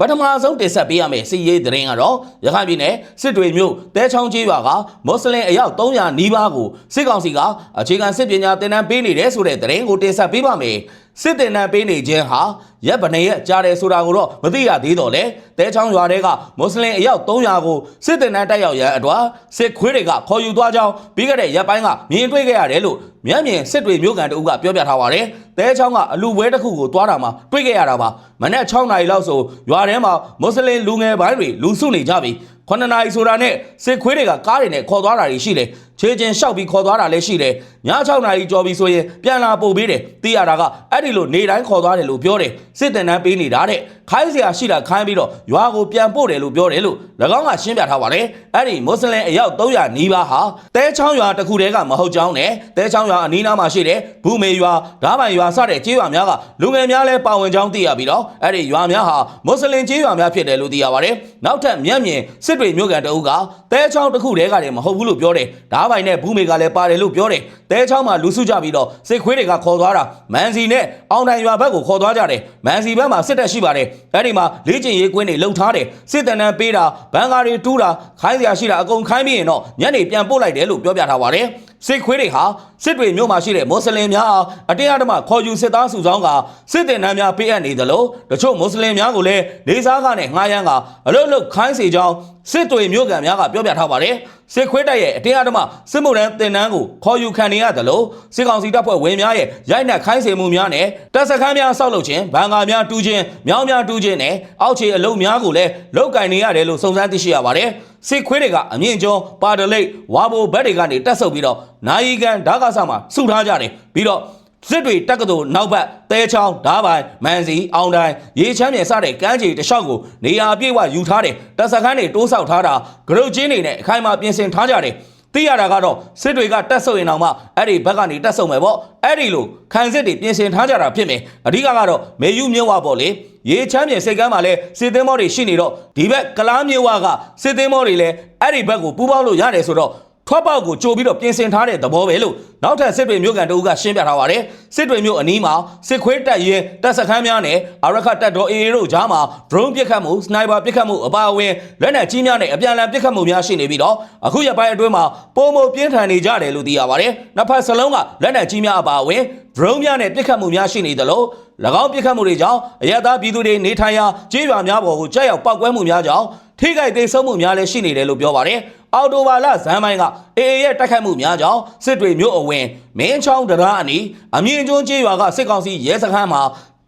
ပထမဆုံးတင်ဆက်ပေးရမယ့်စီရေးသတင်းကတော့ရခိုင်ပြည်နယ်စစ်တွေမြို့တဲချောင်းကြီးရွာကမွတ်စလင်အယောက်300နီးပါးကိုစစ်ကောင်စီကအခြေခံစစ်ပညာသင်တန်းပေးနေတယ်ဆိုတဲ့သတင်းကိုတင်ဆက်ပေးပါမယ်စစ်တင်တန်းပေးနေခြင်းဟာရက်ဗနေရက်ကြားတယ်ဆိုတာကိုတော့မသိရသေးတော့လေတဲချောင်းရွာတဲကမွတ်စလင်အယောက်300ကိုစစ်တင်တန်းတက်ရောက်ရန်အတွက်စစ်ခွေးတွေကခေါ်ယူသွားကြောင်းပြီးခဲ့တဲ့ရက်ပိုင်းကမြင်တွေ့ခဲ့ရတယ်လို့မျက်မြင်စစ်တွေမျိုးကန်တအုပ်ကပြောပြထားပါတ ယ်တဲချောင်းကအလူပွဲတစ်ခုကိုသွားတာမှာတွေ့ခဲ့ရတာပါမနေ့6နာရီလောက်ဆိုရွာထဲမှာမွတ်စလင်လူငယ်ပိုင်းတွေလူစုနေကြပြီ 9နာရီဆိုတာနဲ့စစ်ခွေးတွေကကားတွေနဲ့ခေါ်သွားတာတွေရှိတယ်ခြေချင်းလျှောက်ပြီးခေါ်သွားတာလည်းရှိတယ်ည6နာရီကြော်ပြီးဆိုရင်ပြန်လာပို့ပေးတယ်သိရတာကအဲ့ဒီလိုနေတိုင်းခေါ်သွားတယ်လို့ပြောတယ်စစ်တန်တန်းပေးနေတာတဲ့ခိုင်းစရာရှိတာခိုင်းပြီးတော့ရွာကိုပြန်ပို့တယ်လို့ပြောတယ်လို့၎င်းကရှင်းပြထားပါတယ်အဲ့ဒီမွတ်စလင်အယောက်300နီးပါးဟာတဲချောင်းရွာတစ်ခုတည်းကမဟုတ်ကြောင်းနဲ့တဲချောင်းရွာအနီးနားမှာရှိတဲ့ဘူးမေရွာဓားပိုင်ရွာစတဲ့ကျေးရွာများကလူငယ်များလည်းပါဝင်ကြောင်းသိရပြီးတော့အဲ့ဒီရွာများဟာမွတ်စလင်ကျေးရွာများဖြစ်တယ်လို့သိရပါတယ်နောက်ထပ်မျက်မြင်စစ်တွေမြို့ကန်တအုပ်ကတဲချောင်းတစ်ခုတည်းကလည်းမဟုတ်ဘူးလို့ပြောတယ်ဓားပိုင်နဲ့ဘူးမေကလည်းပါတယ်လို့ပြောတယ်တဲချောင်းမှာလူစုကြပြီးတော့စစ်ခွေးတွေကခေါ်သွားတာမန်စီနဲ့အောင်တိုင်ရွာဘက်ကိုခေါ်သွားကြတယ်မန်စီဘက်မှာစစ်တပ်ရှိပါတယ်အဲ့ဒီမှာလေးကျင်ရေးကွင်းတွေလှုပ်ထားတယ်စစ်တန်တန်းပေးတာဘန်ကာတွေတူးတာခိုင်းစရာရှိတာအကုန်ခိုင်းပြီးရင်တော့ညနေပြန်ပို့လိုက်တယ်လို့ပြောပြထားပါတယ်စစ်ခွေးတွေဟာစစ်တွေမြို့မှာရှိတဲ့မွတ်စလင်များအားအတင်းအဓမ္မခေါ်ယူစစ်သားစုဆောင်းကစစ်တင်နှမ်းများပေးအပ်နေသလိုတချို့မွတ်စလင်များကိုလည်းနေစားကနဲ့ငှားရမ်းကအလုတ်လုတ်ခိုင်းစေကြောင်းစစ်တွေမြို့ကန်များကပြောပြထားပါတယ်စစ်ခွေးတပ်ရဲ့အတင်းအဓမ္မစစ်မှုထမ်းတင်နှမ်းကိုခေါ်ယူခံနေရသလိုစစ်ကောင်စီတပ်ဖွဲ့ဝင်များရဲ့ရိုက်နှက်ခိုင်းစေမှုများနဲ့တပ်စခန်းများဆောက်လုပ်ခြင်းဗန်ကာများတူးခြင်းမြောင်းများတူးခြင်းနဲ့အောက်ခြေအလုံးများကိုလည်းလုတ်ကင်နေရတယ်လို့စုံစမ်းသိရှိရပါတယ်စစ်ခွေးတွေကအမြင့်ကျော်ပါဒလိတ်ဝါဘိုဘက်တွေကနေတက်ဆုပ်ပြီးတော့ နိုင်ကန်ဓာတ်ကဆမှာစုထားကြတယ်ပြီးတော့စစ်တွေတက္ကသိုလ်နောက်ဘက်တဲချောင်းဓားပိုင်မန်စီအောင်တိုင်းရေချမ်းမြေစတဲ့ကမ်းခြေတစ်လျှောက်ကိုနေရာအပြည့်ဝယူထားတယ်တပ်စခန်းတွေတိုးဆောက်ထားတာဂရုတ်ချင်းတွေနဲ့အခိုင်အမာပြင်ဆင်ထားကြတယ်သိရတာကတော့စစ်တွေကတက်ဆုပ်ရင်တော့မှအဲ့ဒီဘက်ကနေတက်ဆုပ်မယ်ပေါ့အဲ့ဒီလိုခံစစ်တွေပြင်ဆင်ထားကြတာဖြစ်မယ်အဓိကကတော့မေယူမြင့်ဝပေါ့လေရေချမ်းမြေစိတ်ကမ်းမှာလဲစစ်သင်းမောတွေရှိနေတော့ဒီဘက်ကလားမြင့်ဝကစစ်သင်းမောတွေလဲအဲ့ဒီဘက်ကိုပူးပေါင်းလို့ရတယ်ဆိုတော့ ထွက်ပေါက်ကိုကြိုပြီးတော့ပြင်ဆင်ထားတဲ့သဘောပဲလို့နောက်ထပ်စစ်တွေမျိုးကန်တအုပ်ကရှင်းပြထားပါတယ်စစ်တွေမျိုးအနီးမှာစစ်ခွေးတက်ရင်တပ်စခန်းများနဲ့အာရခတပ်တော်အေအေတို့ကြားမှာ drone ပစ်ခတ်မှုစနိုက်ပါပစ်ခတ်မှုအပါအဝင်လက်နက်ကြီးများနဲ့အပြန်အလှန်ပစ်ခတ်မှုများရှိနေပြီးတော့အခုရက်ပိုင်းအတွင်းမှာပုံမပြင်းထန်နေကြတယ်လို့သိရပါတယ်နှစ်ဖက်စလုံးကလက်နက်ကြီးများအပါအဝင် drone များနဲ့ပစ်ခတ်မှုများရှိနေသလို၎င်းပစ်ခတ်မှုတွေကြောင့်အရသာပြည်သူတွေနေထိုင်ရာကျေးရွာများပေါ်ကိုကြောက်ရောက်ပောက်ကွဲမှုများကြောင့်ထိခိုက်ဒေဆုံးမှုများလည်းရှိနေတယ်လို့ပြောပါတယ် အော်တိုဘာလဇန်ပိုင်းကအေအေရဲ့တိုက်ခိုက်မှုများကြောင့်စစ်တွေမြို့အဝင်မင်းချောင်းတရားအနီးအမြင့်ကျွန်းကျေးရွာကစစ်ကောင်စီရဲစခန်းမှာ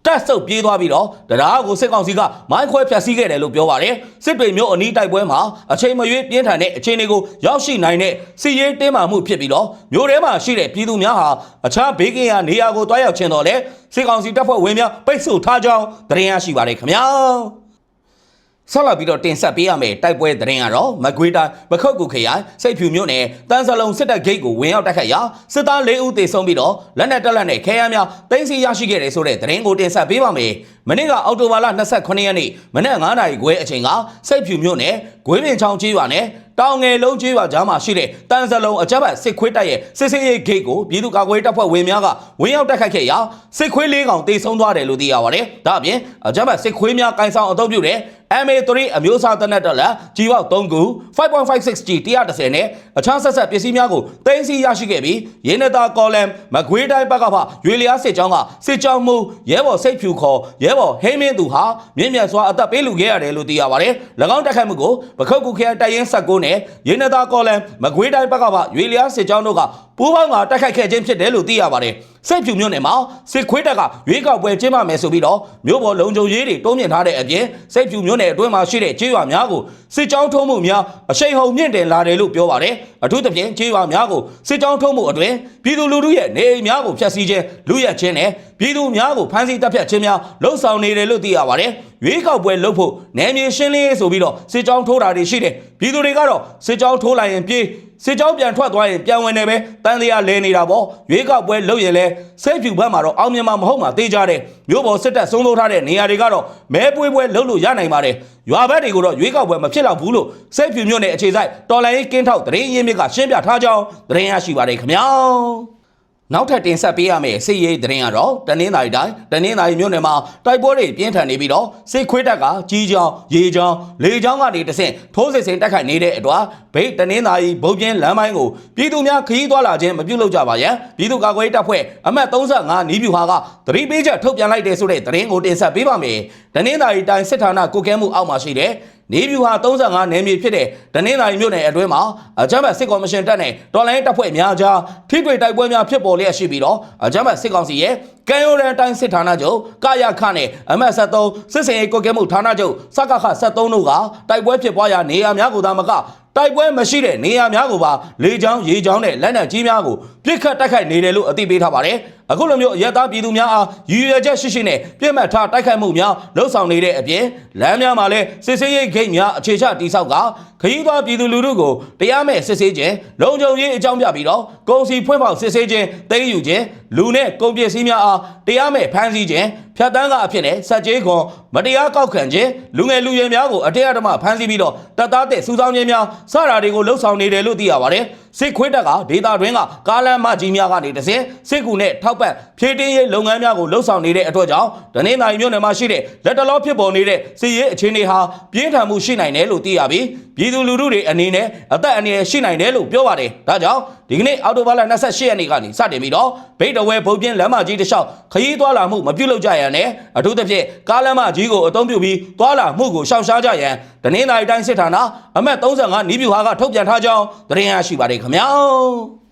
တက်ဆုပ်ပြေးသွားပြီးတော့တရားကိုစစ်ကောင်စီကမိုင်းခွဲဖျက်ဆီးခဲ့တယ်လို့ပြောပါတယ်စစ်တွေမျိုးအနီးတိုက်ပွဲမှာအချိန်မရွေးပြင်းထန်တဲ့အခြေအနေကိုရောက်ရှိနိုင်တဲ့စီရေးတင်းမာမှုဖြစ်ပြီးတော့မျိုးထဲမှာရှိတဲ့ပြည်သူများဟာအခြားဘေးကင်းရာနေရာကိုတွားရောက်ခြင်းတော့လေစစ်ကောင်စီတပ်ဖွဲ့ဝင်များပိတ်ဆို့ထားကြောင်းသတင်းရရှိပါတယ်ခင်ဗျာ ဆက်လက်ပြီးတော့တင်ဆက်ပေးရမယ်တိုက်ပွဲသတင်းကတော့မကွေးတိုင်းပခုတ်ကူခရိုင်စိတ်ဖြူမြို့နယ်တန်းစလုံးစစ်တပ်ဂိတ်ကိုဝင်ရောက်တိုက်ခတ်ရာစစ်သား၄ဦးသေဆုံးပြီးတော့လက်နက်တက်လက်နဲ့ခဲယမ်းများတင်းစီရရှိခဲ့တယ်ဆိုတဲ့သတင်းကိုတင်ဆက်ပေးပါမယ်မနေ့ကအောက်တိုဘာလ29ရက်နေ့မနေ့9နာရီခွဲအချိန်ကစိတ်ဖြူမြို့နယ်ဂွေးပင်ချောင်းကျေးရွာနဲ့တောင်ငယ်လုံးကျေးရွာကြားမှာရှိတဲ့တန်းစလုံးအကြမ်းဖက်စစ်ခွေးတပ်ရဲ့စစ်စေးရေးဂိတ်ကိုပြည်သူ့ကာကွယ်ရေးတပ်ဖွဲ့ဝင်များကဝင်ရောက်တိုက်ခတ်ခဲ့ရာစစ်ခွေးလေးကောင်တေဆုံးသွားတယ်လို့သိရပါတယ်။ဒါအပြင်အကြမ်းဖက်စစ်ခွေးများကိုင်ဆောင်အုပ်ပြုတဲ့ MA3 အမျိုးအစားတနက်တက်လက်ကြီးပေါက်3ခု 5.56G 130နဲ့အခြားဆက်ဆက်ပစ္စည်းများကိုတင်စီရရှိခဲ့ပြီးရင်းနတာကော်လမ်မကွေးတိုင်းဘက်ကဖရွေလျားစစ်ကြောင်းကစစ်ကြောင်းမှုရဲဘော်စိတ်ဖြူခေါ်ရဲဘော်ဟိမင်းသူဟာမြင့်မြတ်စွာအသက်ပေးလူခဲ့ရတယ်လို့သိရပါတယ်။၎င်းတက်ခတ်မှုကိုပခုတ်ကူခရိုင်တိုင်ရင်16နဲ့ရင်းနတာကော်လမ်မကွေးတိုင်းဘက်ကဖရွေလျားစစ်ကြောင်းတို့က ပူးပေါင်းကတိုက်ခိုက်ခဲ့ခြင်းဖြစ်တယ်လို့သိရပါတယ်။စိတ်ဖြူမြို့နယ်မှာစစ်ခွေးတပ်ကရွေးကောက်ပွဲကျင်းပမယ်ဆိုပြီးတော့မြို့ပေါ်လုံခြုံရေးတွေတိုးမြင့်ထားတဲ့အပြင်စိတ်ဖြူမြို့နယ်အတွင်းမှာရှိတဲ့ကျေးရွာများကိုစစ်ကြောင်းထုံးမှုများအရှိန်ဟုန်မြင့်တင်လာတယ်လို့ပြောပါတယ်။အထူးသဖြင့်ကျေးရွာများကိုစစ်ကြောင်းထုံးမှုအတွင်ပြည်သူလူထုရဲ့နေအိမ်များကိုဖျက်ဆီးခြင်းလူရက်ခြင်းနဲ့ ပြည်သူများကိုဖမ်းဆီးတပ်ဖြတ်ခြင်းများလှုံ့ဆော်နေတယ်လို့သိရပါတယ်ရွေးကောက်ပွဲလုပ်ဖို့နယ်မြေရှင်းလင်းရေးဆိုပြီးတော့စစ်ကြောင်းထိုးတာတွေရှိတယ်ပြည်သူတွေကတော့စစ်ကြောင်းထိုးလိုက်ရင်ပြေးစစ်ကြောင်းပြန်ထွက်သွားရင်ပြန်ဝင်နေပဲတန်တရားလဲနေတာပေါ့ရွေးကောက်ပွဲလုပ်ရင်လဲစိတ်ဖြူဘက်မှာတော့အောင်မြင်မှာမဟုတ်မှာတေးကြတယ်မြို့ပေါ်စစ်တပ်ဆုံးလို့ထားတဲ့နေရာတွေကတော့မဲပွေးပွဲလုပ်လို့ရနိုင်ပါတယ်ရွာဘက်တွေကိုတော့ရွေးကောက်ပွဲမဖြစ်တော့ဘူးလို့စိတ်ဖြူမြို့နယ်အခြေစိုက်တော်လိုင်းကင်းထောက်တရင်ရင်းမြစ်ကရှင်းပြထားကြောင်းတရင်ရရှိပါတယ်ခင်ဗျာ နောက်ထပ်တင်ဆက်ပေးရမယ့်စစ်ရေးသတင်းကတော့တနင်္သာရီတိုင်းတနင်္သာရီမြို့နယ်မှာတိုက်ပွဲတွေပြင်းထန်နေပြီးတော့စစ်ခွေးတပ်ကကြီးချောင်းရေချောင်းလေချောင်းကနေတဆင့်ထိုးစစ်ဆင်တိုက်ခိုက်နေတဲ့အတွက်ဗိတ်တနင်္သာရီဗုတ်ပြင်းလမ်းပိုင်းကိုပြည်သူများခရီးသွားလာခြင်းမပြုလုပ်ကြပါရန်ပြည်သူ့ကာကွယ်ရေးတပ်ဖွဲ့အမှတ်35နီးဗျူဟာကသတိပေးချက်ထုတ်ပြန်လိုက်တဲ့ဆိုတဲ့သတင်းကိုတင်ဆက်ပေးပါမယ်တနင်္သာရီတိုင်းစစ်ဌာနကုကဲမှုအောက်မှာရှိတဲ့ နေဗျူဟာ35နယ်မြေဖြစ်တဲ့ဒနင်္သာရီမြို့နယ်အတွင်းမှာအကြမ်းဖက်စစ်ကောင်မရှင်တပ်နဲ့တော်လိုင်းတပ်ဖွဲ့များကြားထိတွေ့တိုက်ပွဲများဖြစ်ပေါ်လျက်ရှိပြီးတော့အကြမ်းဖက်စစ်ကောင်စီရဲ့ကံရိုရန်တိုင်းစစ်ဌာနချုပ်ကာယခနဲ့အမတ်73 စစ်စင်ရေးကွက်ကဲမှုဌာနချုပ်စကခ73တို့ကတိုက်ပွဲဖြစ်ပွားရာနေရာများကိုသာမကတိုက်ပွဲမရှိတဲ့နေရာများကိုပါလေကြောင်းရေကြောင်းနဲ့လက်နက်ကြီးများကိုပြစ်ခတ်တိုက်ခိုက်နေတယ်လို့အသိပေးထားပါတယ်။ အခုလိုမျိုးအရက်သားပြည်သူများအားရည်ရွယ်ချက်ရှိရှိနဲ့ပြစ်မှတ်ထားတိုက်ခိုက်မှုများလှုပ်ဆောင်နေတဲ့အပြင်လမ်းများမှာလည်းစစ်ဆေးရေးဂိတ်များအခြေချတိစောက်ကခရီးသွားပြည်သူလူထုကိုတရားမဲ့စစ်ဆေးခြင်းလုံခြုံရေးအကြောင်းပြပြီးတော့ကုန်စည်ဖွင့်ပေါက်စစ်ဆေးခြင်းသိမ်းယူခြင်းလူနဲ့ကုန်ပစ္စည်းများအားတရားမဲ့ဖမ်းဆီးခြင်းဖြတ်တန်းကအဖြစ်နဲ့စက်ကြေးခွန်မတရားကောက်ခံခြင်းလူငယ်လူရွယ်များကိုအတရားဓမ္မဖမ်းဆီးပြီးတော့တပ်သားတဲ့စူဆောင်းခြင်းများစတာတွေကိုလှုပ်ဆောင်နေတယ်လို့သိရပါတယ်စစ်ခွေးတပ်ကဒေတာတွင်းကကားလမ်းမကြီးများကနေတစဉ်စစ်ကူနဲ့ထောက်ပံ့ဖြည့်တင်းရေးလုပ်ငန်းများကိုလှုပ်ဆောင်နေတဲ့အတွက်ကြောင့်ဒနေနိုင်မြို့နယ်မှာရှိတဲ့လက်တလောဖြစ်ပေါ်နေတဲ့စစ်ရေးအခြေအနေဟာပြင်းထန်မှုရှိနိုင်တယ်လို့သိရပြီးပြည်သူလူထုတွေအနေနဲ့အသက်အန္တရာယ်ရှိနိုင်တယ်လို့ပြောပါတယ်ဒါကြောင့် ဒီကနေ့အောက်တိုဘာလ28ရက်နေ့ကနေစတင်ပြီးတော့ဗိတ်တဝဲဘုတ်ပြင်းလမ်းမကြီးတစ်လျှောက်ခရီးသွားလာမှုမပြုလုပ်ကြရန်နဲ့အထူးသဖြင့်ကားလမ်းမကြီးကိုအသုံးပြုပြီးသွားလာမှုကိုရှောင်ရှားကြရန်ဒနေနိုင်တိုင်းစစ်ဌာနအမှတ်35နီးဗျူဟာကထုတ်ပြန်ထားကြောင်းသတင်းရရှိပါတယ်ခင်ဗျာ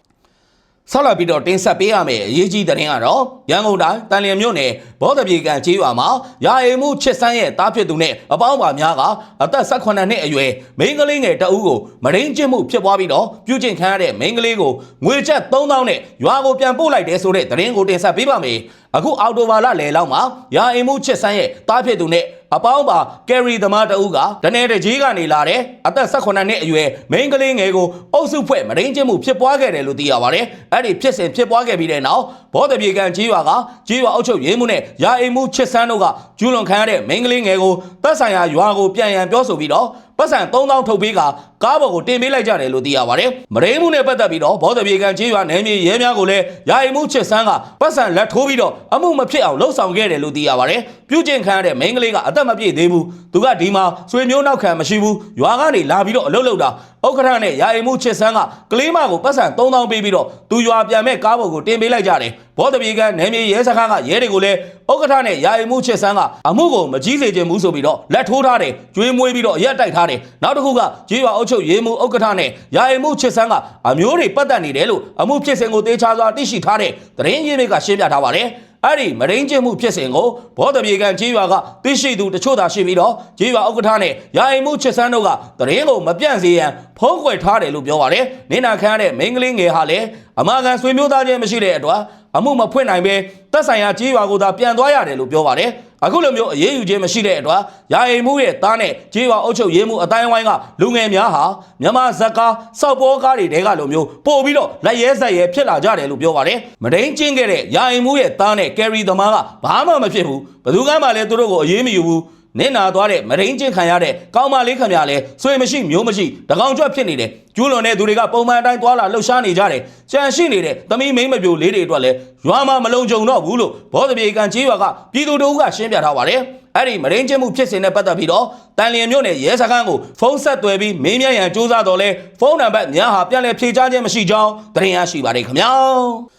ဆက်လက်ပြီးတော့တင်ဆက်ပေးရမယ့်အရေးကြီးသတင်းကတော့ရန်ကုန်တိုင်းတန်လျင်မြို့နယ်ဘောဓပြေကန်ကျေးရွာမှာရာအိမ်မှုချစ်ဆန်းရဲ့တားဖြစ်သူနဲ့အပေါင်းပါများကအသက်18နှစ်အရွယ်မိန်းကလေးငယ်တအူးကိုမရင်းကျင့်မှုဖြစ်ပွားပြီးတော့ပြုကျင့်ခံရတဲ့မိန်းကလေးကိုငွေကျပ်3000နဲ့ရွာကိုပြန်ပို့လိုက်တယ်ဆိုတဲ့သတင်းကိုတင်ဆက်ပေးပါမယ်အခုအော်တိုဘာလလယ်လောက်မှာရာအိမ်မှုချစ်ဆန်းရဲ့တားဖြစ်သူနဲ့ အပေါင်းပါကယ်ရီသမားတအူးကတနေတကြီးကနေလာတဲ့အသက်18နှစ်အရွယ်မိန်းကလေးငယ်ကိုအုပ်စုဖွဲ့မရင်းကျင့်မှုဖြစ်ပွားခဲ့တယ်လို့သိရပါတယ်အဲ့ဒီဖြစ်စဉ်ဖြစ်ပွားခဲ့ပြီးတဲ့နောက်ဘောဓပြေကန်ကြီးရွာကကြီးရွာအုပ်ချုပ်ရေးမှုနဲ့ရာအိမ်မှုချစ်ဆန်းတို့ကကျူးလွန်ခံရတဲ့မိန်းကလေးငယ်ကိုတပ်ဆိုင်ရာရွာကိုပြန်ရန်ပြောဆိုပြီးတော့ ပတ်စံ3000ထုတ်ပေးကကားပေါ်ကိုတင်ပေးလိုက်ကြတယ်လို့သိရပါတယ်။မရင်းမှုနဲ့ပတ်သက်ပြီးတော့ဘောဓပြေကန်ကြီးရွာနယ်မြေရဲများကိုလည်းရာအိမ်မှုချစ်ဆန်းကပတ်စံလက်ထိုးပြီးတော့အမှုမဖြစ်အောင်လှုပ်ဆောင်ခဲ့တယ်လို့သိရပါတယ်။ပြုကျင့်ခံရတဲ့မိန်းကလေးကအသက်မပြည့်သေးဘူး။သူကဒီမှာဆွေမျိုးနောက်ခံမရှိဘူး။ရွာကနေလာပြီးတော့အလုပ်လုပ်တာ ဥက္ကဋ္ဌနဲ့ရာအိမ်မှုချစ်ဆန်းကကလေးမကိုပတ်စံ3000ပေးပြီးတော့သူရွာပြန်မဲ့ကားပေါ်ကိုတင်ပေးလိုက်ကြတယ်။ဘောဓပြေကန်နယ်မြေရဲစခန်းကရဲတွေကိုလည်းဥက္ကဋ္ဌနဲ့ရာအိမ်မှုချစ်ဆန်းကအမှုကိုမကြီးစေခြင်းဘူးဆိုပြီးတော့လက်ထိုးထားတယ်။ကျွေးမွေးပြီးတော့ရက်တိုက်ထားတယ်။နောက်တစ်ခုကကြေးရွာအုပ်ချုပ်ရေးမှုဥက္ကဋ္ဌနဲ့ရာအိမ်မှုချစ်ဆန်းကအမျိုးတွေပတ်သက်နေတယ်လို့အမှုဖြစ်စဉ်ကိုတေချာစွာသိရှိထားတဲ့သတင်းရင်းမြစ်ကရှင်းပြထားပါတယ်။ အဲ့ဒီမရင်းကျင်းမှုဖြစ်စဉ်ကိုဘောဓပြေကန်ကြေးရွာကသိရှိသူတချို့သာရှိပြီးတော့ကြေးရွာဥက္ကဋ္ဌနဲ့ရာအိမ်မှုချစ်ဆန်းတို့ကသတင်းကိုမပြန့်စေရန်ဖုံးကွယ်ထားတယ်လို့ပြောပါတယ်။နေနာခမ်းတဲ့မိန်းကလေးငယ်ဟာလည်းအမကန်ဆွေမျိုးသားချင်းမရှိတဲ့အတွက်အမှုမဖွင့်နိုင်ပဲတက်ဆိုင်ရာကြေးရွာကိုသာပြန်သွားရတယ်လို့ပြောပါတယ်။ အခုလိုမျိုးအရေးယူခြင်းမရှိတဲ့အတွက်ရာအိမ်မှုရဲ့သားနဲ့ကြေးရွာအုပ်ချုပ်ရေးမှုအတိုင်းဝိုင်းကလူငယ်များဟာမြန်မာဇက်ကားစောက်ပေါ်ကားတွေတဲကလိုမျိုးပို့ပြီးတော့လက်ရဲဆက်ရဲဖြစ်လာကြတယ်လို့ပြောပါတယ်။မဒိန်ကျင်းခဲ့တဲ့ရာအိမ်မှုရဲ့သားနဲ့ကယ်ရီသမားကဘာမှမဖြစ်ဘူး။ဘယ်သူကမှလည်းသူတို့ကိုအေးမယူဘူး။ နင့်နာသွားတဲ့မရင်းချင်းခံရတဲ့ကောင်းမလေးခင်ဗျာလဲဆွေမရှိမျိုးမရှိတကောင်ကြွက်ဖြစ်နေတယ်ကျူးလွန်တဲ့သူတွေကပုံမှန်အတိုင်းသွားလာလှုပ်ရှားနေကြတယ်ကြံရှိနေတဲ့သမီးမိန်းမပြိုလေးတွေအတွက်လဲရွာမှာမလုံခြုံတော့ဘူးလို့ဘောဓပြေကန်ကြီးရွာကပြည်သူတို့ကရှင်းပြထားပါတယ်အဲ့ဒီမရင်းချင်းမှုဖြစ်စဉ်နဲ့ပတ်သက်ပြီးတော့တန်လျင်မြို့နယ်ရဲစခန်းကိုဖုန်းဆက်သွယ်ပြီးမေးမြန်းရန်စူးစမ်းတော့လဲဖုန်းနံပါတ်များဟာပြန်လည်ဖြေကြားခြင်းမရှိကြောင်းသတင်းရရှိပါတယ်ခင်ဗျာ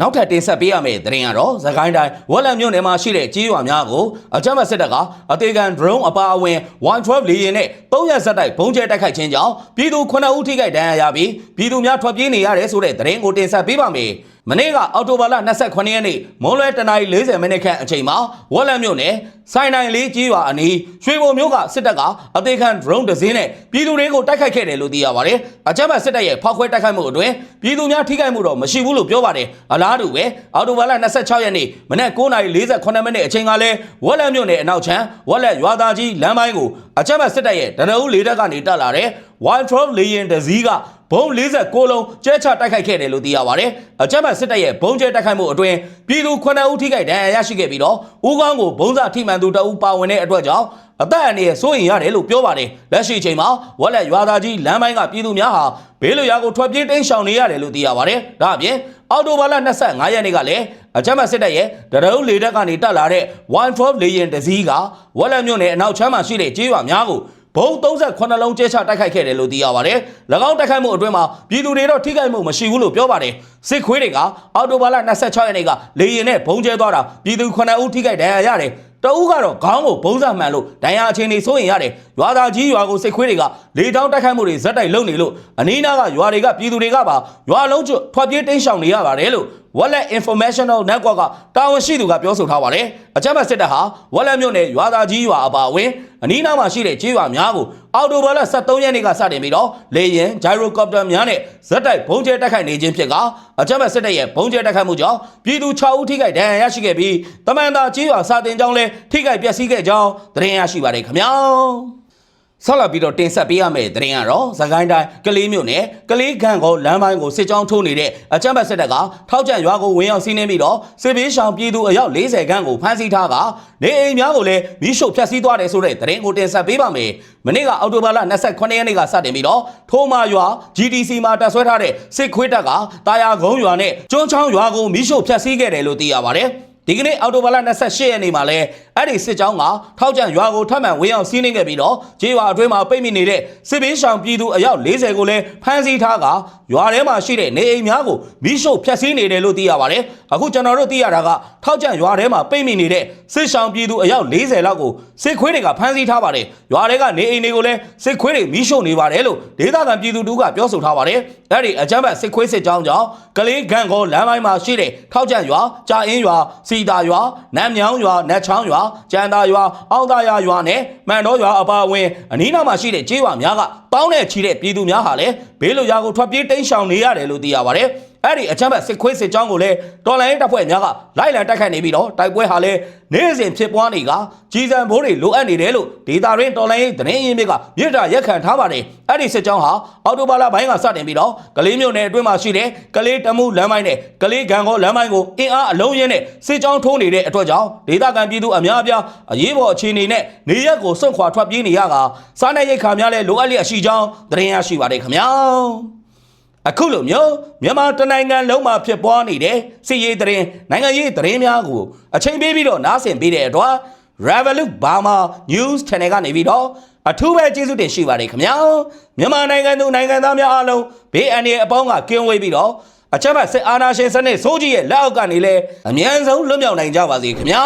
နောက်ထပ်တင်ဆက်ပေးရမယ့်သတင်းကတော့သခိုင်းတိုင်းဝက်လက်မြို့နယ်မှာရှိတဲ့ကြေးရွာများကိုအကြမ်းဖက်စစ်တပ်ကအသေးခံ drone အပါအဝင်112 လေယာဉ်နဲ့၃ရက်ဆက်တိုက်ဘုံကျဲတိုက်ခိုက်ခြင်းကြောင့်ပြည်သူ9ဦးထိခိုက်ဒဏ်ရာရပြီးပြည်သူများထွက်ပြေးနေရတယ်ဆိုတဲ့သတင်းကိုတင်ဆက်ပေးပါမယ်။ မမနေ့ကအော်တိုဘာလ29ရက်နေ့မွန်းလွဲတနာရီ40မိနစ်ခန့်အချိန်မှာဝက်လက်မြို့နယ်စိုင်းနိုင်လေးကြီးရွာအနီးရွှေဘုံမြို့ကစစ်တပ်ကအသေးခံ drone တစ်စင်းနဲ့ပြည်သူတွေကိုတိုက်ခိုက်ခဲ့တယ်လို့သိရပါတယ်။အကြမ်းဖက်စစ်တပ်ရဲ့ဖောက်ခွဲတိုက်ခိုက်မှုအတွင်းပြည်သူများထိခိုက်မှုတော့မရှိဘူးလို့ပြောပါတယ်။အလားတူပဲအော်တိုဘာလ26ရက်နေ့မနက်9:48မိနစ်အချိန်ကလည်းဝက်လက်မြို့နယ်အနောက်ချမ်းဝက်လက်ရွာသားကြီးလမ်းပိုင်းကိုအကြမ်းဖက်စစ်တပ်ရဲ့တရအုပ်လေးတပ်ကနေတက်လာတဲ့ Wild Troll လေရင်တစည်းက ဘုံ46လုံးကျဲချတိုက်ခိုက်ခဲ့တယ်လို့သိရပါတယ်။အကြမ်းဖက်စစ်တပ်ရဲ့ဘုံကျဲတိုက်ခိုက်မှုအတွင်းပြည်သူ9ဦးထိခိုက်ဒဏ်ရာရရှိခဲ့ပြီးတော့ဦးကောင်းကိုဘုံစာထိမှန်သူတအူးပါဝင်တဲ့အတွက်ကြောင့်အသက်အန္တရာယ်စိုးရိမ်ရတယ်လို့ပြောပါတယ်။လက်ရှိအချိန်မှာဝက်လက်ရွာသားကြီးလမ်းပိုင်းကပြည်သူများဟာဘေးလွရာကိုထွက်ပြေးတိမ်းရှောင်နေရတယ်လို့သိရပါတယ်။ဒါအပြင်အော်တိုဘာလ25ရက်နေ့ကလည်းအကြမ်းဖက်စစ်တပ်ရဲ့တရအုပ်လေတပ်ကနေတက်လာတဲ့112လေရင်တစည်းကဝက်လက်မြို့နယ်အနောက်ချမ်းမှာရှိတဲ့ကျေးရွာများကို ဘုံ38လုံးကျဲချတိုက်ခိုက်ခဲ့တယ်လို့သိရပါတယ်။၎င်းတိုက်ခိုက်မှုအတွင်းမှာပြည်သူတွေတော့ထိခိုက်မှုမရှိဘူးလို့ပြောပါတယ်။စစ်ခွေးတွေကအော်တိုဘာလ26ရက်နေ့ကလေရင်နဲ့ဘုံကျဲသွားတာပြည်သူ9ဦးထိခိုက်ဒဏ်ရာရတယ်။ တအူးကတော့ခေါင်းကိုဘုံစာမှန်လို့ဒဏ်ရာအခြေအနေစိုးရင်ရတယ်။ရွာသားကြီးရွာကိုစစ်ခွေးတွေကလေတောင်းတိုက်ခိုက်မှုတွေဇက်တိုက်လုပ်နေလို့အနီးနားကရွာတွေကပြည်သူတွေကပါရွာလုံးကျွတ်ထွက်ပြေးတိမ်းရှောင်နေရပါတယ်လို့ Wallet Informational Network ကတာဝန်ရှိသူကပြောဆိုထားပါတယ်။အကြမ်းဖက်စစ်တပ်ဟာ Wallet မြို့နယ်ရွာသားကြီးရွာအပါအဝင်အနီးနားမှာရှိတဲ့ကျေးရွာများကို အော်တိုဘာလ23ရက်နေ့ကစတင်ပြီးတော့လေယာဉ် gyrocopter များနဲ့ဇက်တိုက်ဘုံကျဲတိုက်ခိုက်နေခြင်းဖြစ်ကအကြမ်းဖက်စစ်တပ်ရဲ့ဘုံကျဲတိုက်ခိုက်မှုကြောင့်ပြည်သူ6ဦးထိခိုက်ဒဏ်ရာရရှိခဲ့ပြီးတမန်တော်ကျေးရွာစာတင်ကြောင်းလည်းထိခိုက်ပျက်စီးခဲ့ကြောင်းသတင်းရရှိပါတယ်ခင်ဗျာ။ ဆက်လက်ပြီးတော့တင်ဆက်ပေးရမယ့်သတင်းကတော့သခိုင်းတိုင်းကလေးမြို့နယ်ကလေးခန့်ကိုလမ်းပိုင်းကိုစစ်ကြောင်းထိုးနေတဲ့အကြမ်းဖက်စစ်တပ်ကထောက်ကျန်ရွာကိုဝင်ရောက်စီးနင်းပြီးတော့စစ်ဘေးရှောင်ပြည်သူအယောက်40ခန့်ကိုဖမ်းဆီးထားကနေအိမ်များကိုလည်းမိရှုပ်ဖျက်ဆီးသွားတယ်ဆိုတဲ့သတင်းကိုတင်ဆက်ပေးပါမယ်။မနေ့ကအောက်တိုဘာလ28ရက်နေ့ကစတင်ပြီးတော့ထိုးမာရွာ GDC မှာတပ်ဆွဲထားတဲ့စစ်ခွေးတပ်ကတာယာကုန်းရွာနဲ့ကျွန်းချောင်းရွာကိုမိရှုပ်ဖျက်ဆီးခဲ့တယ်လို့သိရပါတယ်။ဒီကနေ့အော်တိုဘာလ28ရက်နေ့မှာလဲ အဲ့ဒီစစ်ကြောင်းကထောက်ကျန်ရွာကိုထပ်မံဝင်ရောက်စီးနင်းခဲ့ပြီးတော့ကျေးရွာအတွင်းမှာပိတ်မိနေတဲ့စစ်ဘေးရှောင်ပြည်သူအယောက်40ကိုလည်းဖမ်းဆီးထားကရွာထဲမှာရှိတဲ့နေအိမ်များကိုမိရှုပ်ဖျက်ဆီးနေတယ်လို့သိရပါတယ်အခုကျွန်တော်တို့သိရတာကထောက်ကျန်ရွာထဲမှာပိတ်မိနေတဲ့စစ်ရှောင်ပြည်သူအယောက်40လောက်ကိုစစ်ခွေးတွေကဖမ်းဆီးထားပါတယ်ရွာထဲကနေအိမ်တွေကိုလည်းစစ်ခွေးတွေမိရှုပ်နေပါတယ်လို့ဒေသခံပြည်သူတို့ကပြောဆိုထားပါတယ်အဲ့ဒီအကြမ်းဖက်စစ်ခွေးစစ်ကြောင်းကြောင့်ကလေးဂန့်ကောလမ်းပိုင်းမှာရှိတဲ့ထောက်ကျန်ရွာကြာအင်းရွာစီတာရွာနမ်းမြောင်းရွာနတ်ချောင်းရွာကျန်တာရွာအောက်သားရွာရွာနဲ့မှန်တော်ရွာအပါအဝင်အနီးနားမှာရှိတဲ့ကျေးရွာများကတောင်းနဲ့ချီတဲ့ပြည်သူများဟာလည်းဘေးလွရာကိုထွက်ပြေးတိမ်းရှောင်နေရတယ်လို့သိရပါတယ် အဲ့ဒီအချမ်းဘက်စစ်ခွေးစစ်ကြောင်းကိုလည်းတော်လိုင်းတပ်ဖွဲ့များကလိုက်လံတိုက်ခိုက်နေပြီးတော့တိုက်ပွဲဟာလည်းနေ့စဉ်ဖြစ်ပွားနေကကြီးစံဘိုးတွေလိုအပ်နေတယ်လို့ဒေတာရင်းတော်လိုင်းသတင်းရင်းမြစ်ကမြစ်တာရက်ခံထားပါတယ်အဲ့ဒီစစ်ကြောင်းဟာအော်တိုဘာလဘိုင်းကစတင်ပြီးတော့ကလေးမြို့နယ်အတွင်းမှာရှိတဲ့ကလေးတမှုလမ်းပိုင်းနဲ့ကလေးဂံကောလမ်းပိုင်းကိုအင်အားအလုံးရင်းနဲ့စစ်ကြောင်းထိုးနေတဲ့အတွက်ကြောင့်ဒေတာကန်ပြည်သူအများအပြားအရေးပေါ်အခြေအနေနဲ့နေရက်ကိုစွန့်ခွာထွက်ပြေးနေရကစားနပ်ရိက္ခာများလည်းလိုအပ်လျက်ရှိကြောင်းသတင်းရရှိပါတယ်ခင်ဗျာ အခုလိုမျိုးမြန်မာတနိုင်ငံလုံးမှာဖြစ်ပွားနေတဲ့စစ်ရေးသတင်းနိုင်ငံရေးသတင်းများကိုအချိန်ပေးပြီးတော့နားဆင်ပေးတဲ့အတွက် Revolut Burma News Channel ကနေပြီးတော့အထူးပဲကျေးဇူးတင်ရှိပါတယ်ခင်ဗျာမြန်မာနိုင်ငံသူနိုင်ငံသားများအားလုံးဘေးအန္တရာယ်အပေါင်းကကင်းဝေးပြီးတော့အချက်မဲ့စစ်အာဏာရှင်စနစ်စိုးကြီးရဲ့လက်အောက်ကနေလည်းအမြန်ဆုံးလွတ်မြောက်နိုင်ကြပါစေခင်ဗျာ